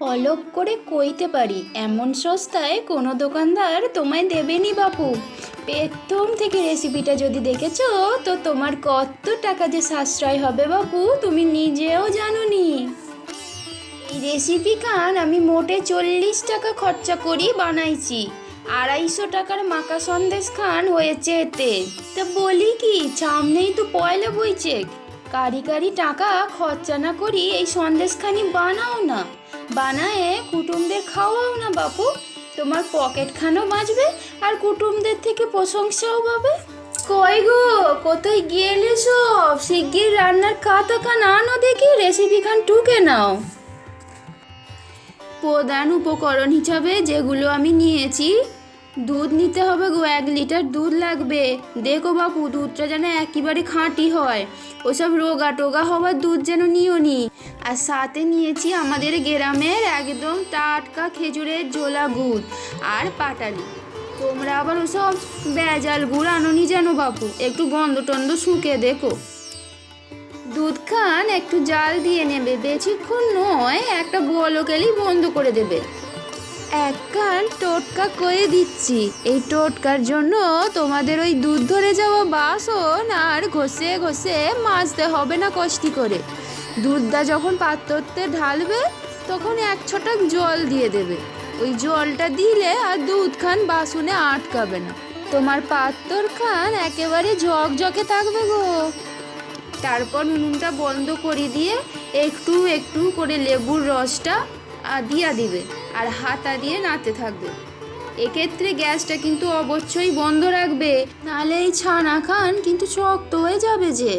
অলপ করে কইতে পারি, এমন সস্তায় কোনো দোকানদার তোমায় দেবেনি বাপু। প্রথম থেকে রেসিপিটা যদি দেখেছ, তো তোমার কত টাকা যে সাশ্রয় হবে বাপু, তুমি নিজেও জানো নি এই রেসিপি খান আমি মোটে চল্লিশ টাকা খরচা করি বানাইছি। আড়াইশো টাকার মাকা সন্দেশ খান হয়েছে এতে। তা বলি কি, সামনেই তো পয়লা বইছে কারি কারি টাকা খরচা না করি এই সন্দেশখানি বানাও না। বানায়ে কুটুমদের খাওয়াও না বাপু। তোমার পকেট খানও বাঁচবে আর কুটুমদের থেকে প্রশংসাও পাবে। কই গো, কোথায় গেলে সব? শিগগির রান্নার খাতা খান আনো দেখি রেসিপি খান টুকে নাও। প্রধান উপকরণ হিসাবে যেগুলো আমি নিয়েছি দুধ নিতে হবে গো, এক লিটার দুধ লাগবে। দেখো বাপু, দুধটা যেন একেবারে খাঁটি হয়। ওসব রোগা টোগা হওয়ার দুধ যেন নিও নি। আর সাথে নিয়েছি আমাদের গ্রামের একদম টাটকা খেজুরের জোলা গুড় আর পাটালি। তোমরা আবার ওসব বেজাল গুড় আনোনি যেন বাপু? একটু গন্ধ টন্ধ শুকে দেখো। দুধ খান, একটু জাল দিয়ে নেবে। বেশিক্ষণ নয়, একটা বলকেলি বন্ধ করে দেবে। এক কান টোটকা করে দিচ্ছি। এই টোটকার জন্য তোমাদের ওই দুধ ধরে যাওয়া বাসন আর ঘষে ঘষে মাজতে হবে না কষ্টি করে। দুধটা যখন পাত্রতে ঢালবে, তখন এক ছটাক জল দিয়ে দেবে। ওই জলটা দিলে আর দুধ খান বাসনে আটকাবে না। তোমার পাত্তর খান একেবারে ঝকঝকে থাকবে গো। তারপর উনুনটা বন্ধ করে দিয়ে একটু একটু করে লেবুর রসটা দিয়া দিবে। আর হাতা দিয়ে নাড়তে থাকবে। এক্ষেত্রে গ্যাসটা কিন্তু অবশ্যই বন্ধ রাখবে। নাহলে এই ছানা খান কিন্তু শক্ত হয়ে যাবে যে।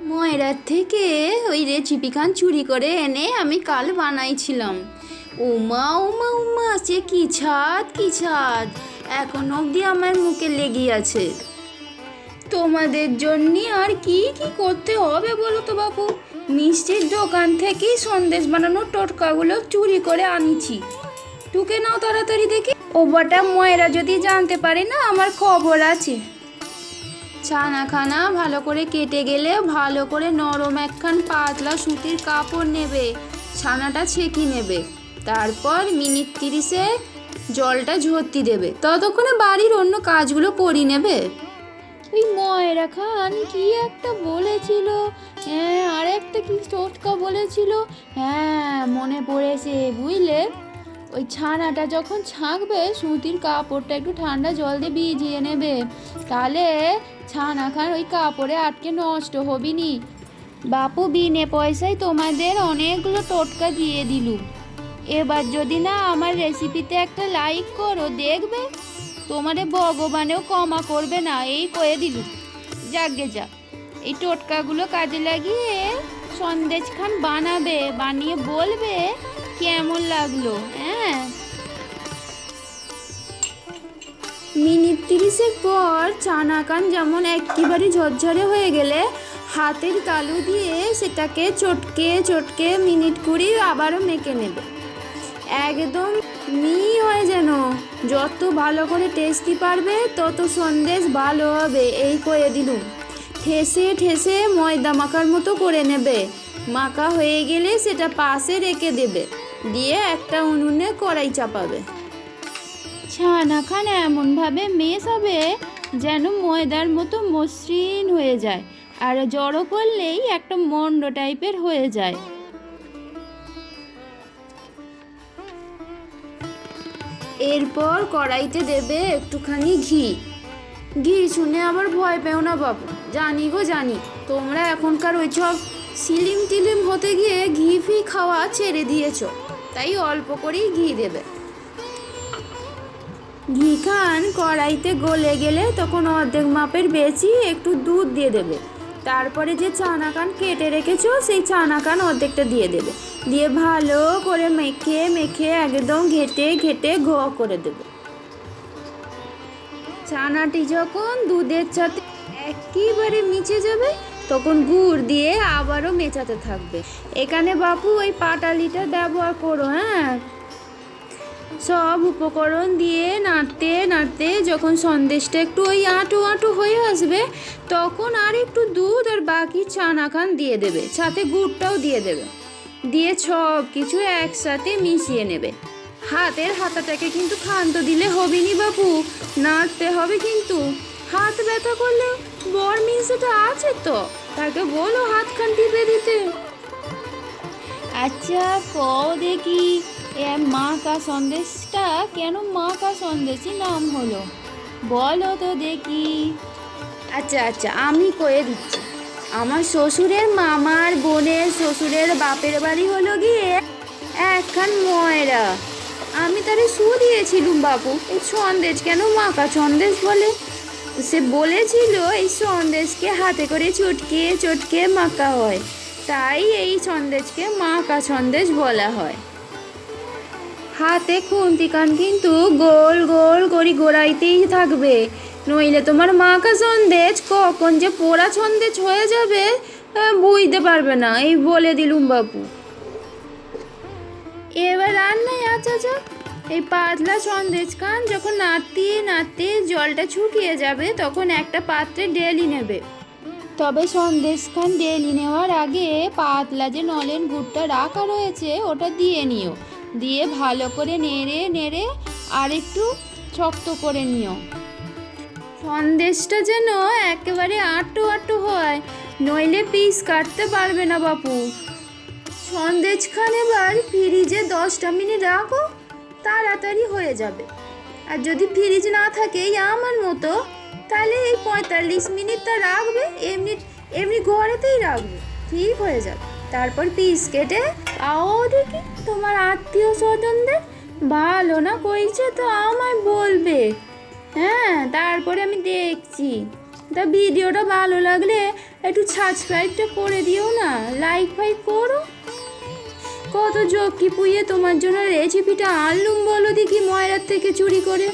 ময়রার থেকে ওই রেসিপি খান চুরি করে এনে আমি কাল বানাইছিলাম। উমা উমা উমা, সে কি ছাদ কি ছাদ। এখন অবধি আমার মুখে লেগে আছে। তোমাদের জন্য আর কি কি করতে হবে বলো তো বাপু? মিষ্টির দোকান থেকেই সন্দেশ বানানোর টোটকাগুলো চুরি করে আনিছি। টুকে নাও তাড়াতাড়ি দেখি। ও বটা ময়রা যদি জানতে পারে না, আমার খবর আছে। ছানা খানা ভালো করে কেটে গেলে ভালো করে নরম একখান পাতলা সুতির কাপড় নেবে, ছানাটা ছেঁকি নেবে। তারপর মিনিট তিরিশে জলটা ঝরতি দেবে। ততক্ষণে বাড়ির অন্য কাজগুলো করি নেবে। ওই ময়রা খান কি একটা বলেছিল? হ্যাঁ আর একটা কি টোটকা বলেছিল? হ্যাঁ মনে পড়েছে, বুঝলে? ওই ছানাটা যখন ছাঁকবে, সুতির কাপড়টা একটু ঠান্ডা জল দিয়ে ভিজিয়ে নেবে। তাহলে ছানা খান ওই কাপড়ে আটকে নষ্ট হবি নি বাপু, বিনে পয়সায় তোমাদের অনেকগুলো টোটকা দিয়ে দিলু এবার যদি না আমার রেসিপিতে একটা লাইক করো, দেখবে? তোমাদের ভগবানেও ক্ষমা করবে না, এই কয়ে দিলু। যাকগে যা, এই টোটকাগুলো কাজে লাগিয়ে সন্দেশ খান বানাবে, বানিয়ে বলবে কেমন লাগল হ্যাঁ? মিনিট তিরিশের পর চানাকান যেমন একেবারে ঝরঝরে হয়ে গেলে, হাতের তালু দিয়ে সেটাকে চটকে চটকে মিনিট কুড়ি আবারও মেখে নেবে। একদম মি হয় যেন। যত ভালো করে টেস্টি পারবে, তত সন্দেশ ভালো হবে, এই করে দিলুম। ঠেসে ঠেসে ময়দা মাখার মতো করে নেবে। মাখা হয়ে গেলে সেটা পাশে রেখে দেবে। দিয়ে একটা উনুনে কড়াই চাপাবে। ছানা খান এমনভাবে মেশাবে যেন ময়দার মতো মসৃণ হয়ে যায়। আর জড়ো করলেই একটা মন্ড টাইপের হয়ে যায়। এরপর কড়াইতে দেবে একটুখানি ঘি। ঘি শুনে আবার ভয় পেও না বাবু। জানি গো, জানি। তোমরা এখনকার ওই সব সিলিম টিলিম হতে গিয়ে ঘি ফি খাওয়া ছেড়ে দিয়েছ। তাই অল্প করেই ঘি দেবে। ঘি খান, কড়াইতে গলে গেলে তখন অর্ধেক মাপের বেশি একটু দুধ দিয়ে দেবে। তারপরে যে চানা কান কেটে রেখেছো, সেই চানা কান অর্ধেকটা দিয়ে দেবে। দিয়ে ভালো করে মেখে মেখে একদম ঘেটে ঘেটে ঘ করে দেবে। ছানাটি যখন দুধের সাথে একেবারে মিশে যাবে, তখন গুড় দিয়ে আবারও মেচাতে থাকবে। এখানে বাপু ওই পাটালিটা ব্যবহার করো হ্যাঁ? সব উপকরণ দিয়ে নাড়তে নাড়তে যখন সন্দেশটা একটু ওই আঁটু আঁটু হয়ে আসবে, তখন আর একটু দুধ আর বাকি চানাখান দিয়ে দেবে, সাথে গুড়টাও দিয়ে দেবে। দিয়ে সব কিছু একসাথে মিশিয়ে নেবে। হাতের হাতাটাকে কিন্তু ক্ষান্ত দিলে হবে নি বাপু, নাড়তে হবে কিন্তু। হাত ব্যথা করলে বর মিশাটা আছে তো, তাকে বলো হাতখান টিপে দিতে। আচ্ছা কও দেখি। মা কা সন্দেশটা কেন মা কা সন্দেশই নাম হলো? বলো তো দেখি। আচ্ছা আচ্ছা আমি কয়ে দিচ্ছি। আমার শ্বশুরের মামার বোনের শ্বশুরের বাপের বাড়ি হলো গিয়ে একখান ময়রা। আমি তারে শু দিয়েছিলুম বাপু, এই সন্দেশ কেন মাকা সন্দেশ বলে? সে বলেছিল এই সন্দেশকে হাতে করে চটকে চটকে মাকা হয়। তাই এই সন্দেশকে মাকা সন্দেশ বলা হয়। হাতে খুন্তি কান কিন্তু গোল গোল করে গোড়াইতেই থাকবে। নইলে তোমার মাকা সন্দেশ কখন যে পোড়া সন্দেশ হয়ে যাবে বুঝতে পারবে না। এই বলে দিলুম বাপু। এবার রান্নায় আচ্ছা আচ্ছা। এই পাতলা সন্দেশ খান যখন নাড়তে নাড়তে জলটা শুকিয়ে যাবে, তখন একটা পাত্রে ডেলি নেবে। তবে সন্দেশ খান ডেলি নেওয়ার আগে পাতলা যে নলেন গুড়টা রাখা রয়েছে, ওটা দিয়ে নিও। দিয়ে ভালো করে নেড়ে নেড়ে আর একটু শক্ত করে নিও। সন্দেশটা যেন একেবারে আটটো আটটো হয়, নইলে পিস কাটতে পারবে না বাপু। সন্দেশ খান এবার ফ্রিজে দশটা মিনিট রাখো, তাড়াতাড়ি হয়ে যাবে। আর যদি ফ্রিজ না থাকে আমার মতো, তাহলে এই পঁয়তাল্লিশ মিনিট তা রাখবে, এমনি এমনি ঘরেতেই রাখবে, ঠিক হয়ে যাবে। তারপর পিস কেটে আও দেখি তোমার আত্মীয় স্বজনদের ভালো না কইছে তো আমায় বলবে। হ্যাঁ তারপরে আমি দেখছি। তা ভিডিওটা ভালো লাগলে একটু সাবস্ক্রাইবটা করে দিও না লাইক ফাইক করো। কত জকি পুইয়ে তোমার জন্য রেসিপিটা আনলুম বলো দেখি ময়রার থেকে চুরি করে।